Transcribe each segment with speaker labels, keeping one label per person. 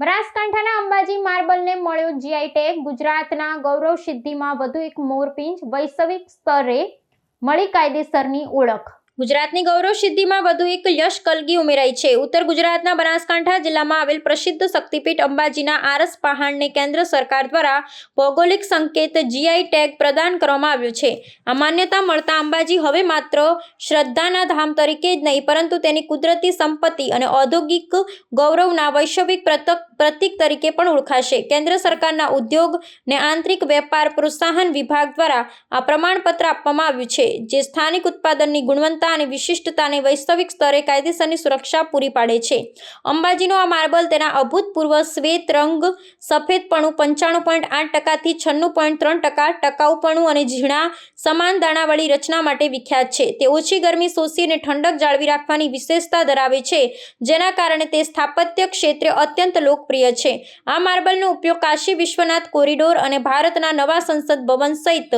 Speaker 1: બનાસકાંઠાના અંબાજી માર્બલને મળ્યો GI tag ગુજરાતના ગૌરવ સિદ્ધિમાં વધુ એક મોરપિંચ વૈશ્વિક સ્તરે મળી કાયદેસરની ઓળખ. ગુજરાતની ગૌરવ સિદ્ધિમાં વધુ એક યશ કલગી ઉમેરાઈ છે. ઉત્તર ગુજરાતના બનાસકાંઠા જિલ્લામાં આવેલ પ્રસિદ્ધ શક્તિપીઠ અંબાજીના આરસ પહાડને કેન્દ્ર સરકાર દ્વારા ભૌગોલિક સંકેત જીઆઈ ટેગ પ્રદાન કરવામાં આવ્યું છે. આ માન્યતા મળતા અંબાજી હવે માત્ર શ્રદ્ધાના ધામ તરીકે જ નહીં, પરંતુ તેની કુદરતી સંપત્તિ અને ઔદ્યોગિક ગૌરવના વૈશ્વિક પ્રતક, પ્રતીક તરીકે પણ ઓળખાશે. કેન્દ્ર સરકારના ઉદ્યોગ ને આંતરિક વેપાર પ્રોત્સાહન વિભાગ દ્વારા આ પ્રમાણપત્ર આપવામાં આવ્યું છે, જે સ્થાનિક ઉત્પાદનની ગુણવત્તા અને વિશિષ્ટતાને વૈશ્વિક સ્તરે કાયદેસરની સુરક્ષા પૂરી પાડે છે. અંબાજીનો આ માર્બલ તેના અભૂતપૂર્વ શ્વેત રંગ, સફેદપણું, પંચાણું પોઈન્ટ આઠ ટકાથી છન્નું પોઈન્ટ ત્રણ ટકા, ટકાઉપણું અને ઝીણા સમાન દાણાવાળી રચના માટે વિખ્યાત છે. તે ઓછી ગરમી, શોષી અને ઠંડક જાળવી રાખવાની વિશેષતા ધરાવે છે, જેના કારણે તે સ્થાપત્ય ક્ષેત્રે અત્યંત લોકપ્રિય છે. આ માર્બલનો ઉપયોગ કાશી વિશ્વનાથ કોરિડોર અને ભારતના નવા સંસદ ભવન સહિત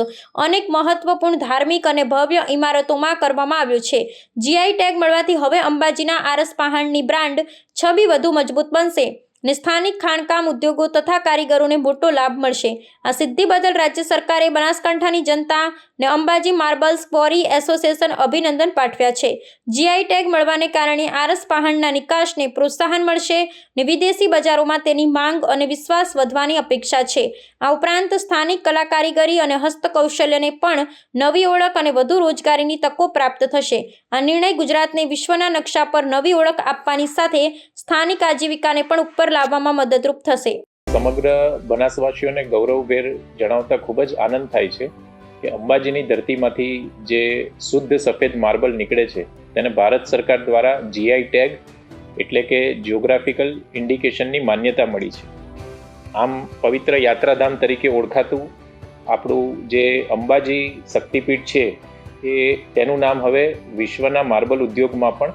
Speaker 1: અનેક મહત્વપૂર્ણ ધાર્મિક અને ભવ્ય ઇમારતોમાં કરવામાં આવ્યો છે. જીઆઈ ટેગ મળવાથી હવે અંબાજીના આરસ પહાડની બ્રાન્ડ છબી વધુ મજબૂત બનશે. ને સ્થાનિક ખાણકામ ઉદ્યોગો તથા કારીગરોને મોટો લાભ મળશે. આ સિદ્ધિ બદલ રાજ્ય સરકારે બનાસકાંઠાની જનતા ને અંબાજી માર્બલ્સ ક્વોરી એસોસિએશન અભિનંદન પાઠવ્યા છે. જીઆઈ ટેગ મળવાને કારણે આરસ પહાણના નિકાસને પ્રોત્સાહન મળશે ને વિદેશી બજારોમાં તેની માંગ અને વિશ્વાસ વધવાની અપેક્ષા છે. આ ઉપરાંત સ્થાનિક કલા કારીગરી અને હસ્તકૌશલ્યને પણ નવી ઓળખ અને વધુ રોજગારીની તકો પ્રાપ્ત થશે. આ નિર્ણય ગુજરાતને વિશ્વના નકશા પર નવી ઓળખ આપવાની સાથે સ્થાનિક આજીવિકાને પણ ઉપર લાવવામાં મદદરૂપ થશે.
Speaker 2: સમગ્ર બનાસવાસીઓને ગૌરવભેર જણાવતા ખૂબ જ આનંદ થાય છે કે અંબાજીની ધરતીમાંથી જે શુદ્ધ સફેદ માર્બલ નીકળે છે, તેને ભારત સરકાર દ્વારા જીઆઈ ટેગ એટલે કે જિયોગ્રાફિકલ ઇન્ડિકેશનની માન્યતા મળી છે. આમ પવિત્ર યાત્રાધામ તરીકે ઓળખાતું આપણું જે અંબાજી શક્તિપીઠ છે, એ તેનું નામ હવે વિશ્વના માર્બલ ઉદ્યોગમાં પણ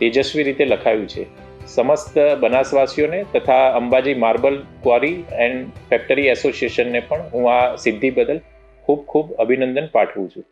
Speaker 2: તેજસ્વી રીતે લખાયું છે. સમસ્ત બનાસવાસીઓને તથા Ambaji marble quarry and factory એસોસિએશનને પણ હું આ સિદ્ધિ બદલ ખૂબ ખૂબ અભિનંદન પાઠવું છું.